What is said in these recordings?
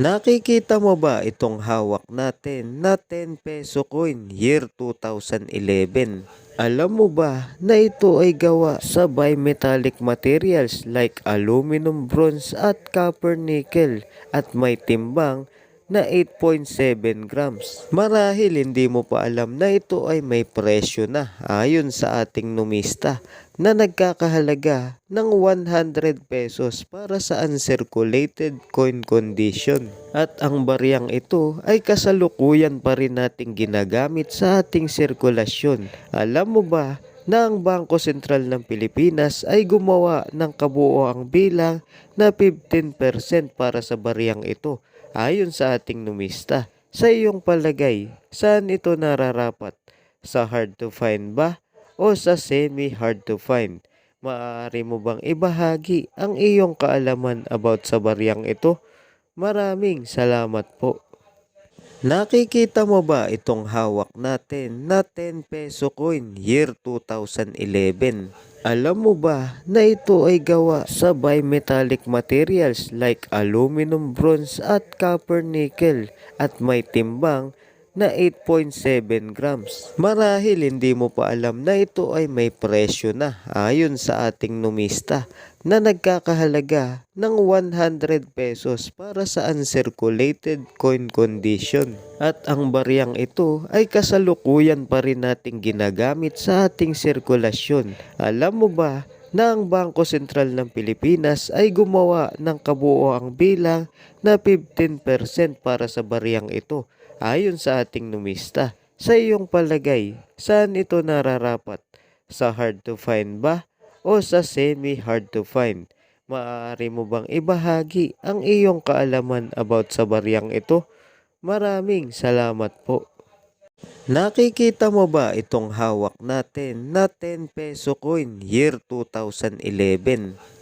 Nakikita mo ba itong hawak natin na 10 peso coin year 2011? Alam mo ba na ito ay gawa sa bimetallic materials like aluminum, bronze at copper nickel at may timbang na 8.7 grams. Marahil hindi mo pa alam na ito ay may presyo na ayon sa ating numista na nagkakahalaga ng 100 pesos para sa uncirculated coin condition. At ang bariyang ito ay kasalukuyan pa rin nating ginagamit sa ating sirkulasyon. Alam mo ba na ang Bangko Sentral ng Pilipinas ay gumawa ng kabuoang bilang na 15% para sa bariyang ito ayon sa ating numista. Sa iyong palagay, saan ito nararapat? Sa hard to find ba o sa semi hard to find? Maaari mo bang ibahagi ang iyong kaalaman about sa bariyang ito? Maraming salamat po. Nakikita mo ba itong hawak natin na 10 peso coin year 2011? Alam mo ba na ito ay gawa sa bimetallic materials like aluminum, bronze at copper nickel at may timbang na 8.7 grams. Marahil hindi mo pa alam na ito ay may presyo na ayon sa ating numista na nagkakahalaga ng 100 pesos para sa uncirculated coin condition. At ang bariyang ito ay kasalukuyan pa rin nating ginagamit sa ating sirkulasyon. Alam mo ba na ang Bangko Sentral ng Pilipinas ay gumawa ng kabuoang bilang na 15% para sa bariyang ito ayon sa ating numista. Sa iyong palagay, saan ito nararapat? Sa hard to find ba o sa semi hard to find? Maaari mo bang ibahagi ang iyong kaalaman about sa bariyang ito? Maraming salamat po. Nakikita mo ba itong hawak natin na 10 peso coin year 2011?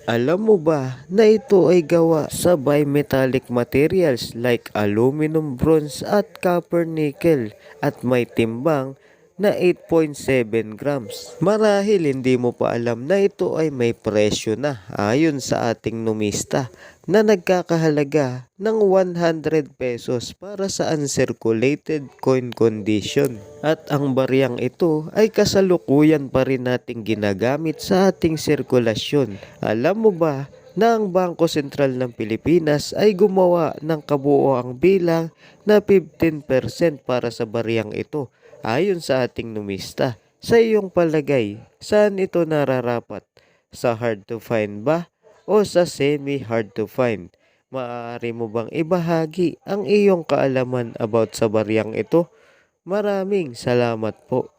Alam mo ba na ito ay gawa sa bimetallic materials like aluminum, bronze at copper nickel at may timbang na 8.7 grams. Marahil hindi mo pa alam na ito ay may presyo na ayon sa ating numista na nagkakahalaga ng 100 pesos para sa uncirculated coin condition. At ang bariyang ito ay kasalukuyan pa rin nating ginagamit sa ating sirkulasyon. Alam mo ba na ang Bangko Sentral ng Pilipinas ay gumawa ng kabuoang bilang na 15% para sa bariyang ito ayon sa ating numista. Sa iyong palagay, saan ito nararapat? Sa hard to find ba o sa semi hard to find? Maaari mo bang ibahagi ang iyong kaalaman about sa bariyang ito? Maraming salamat po.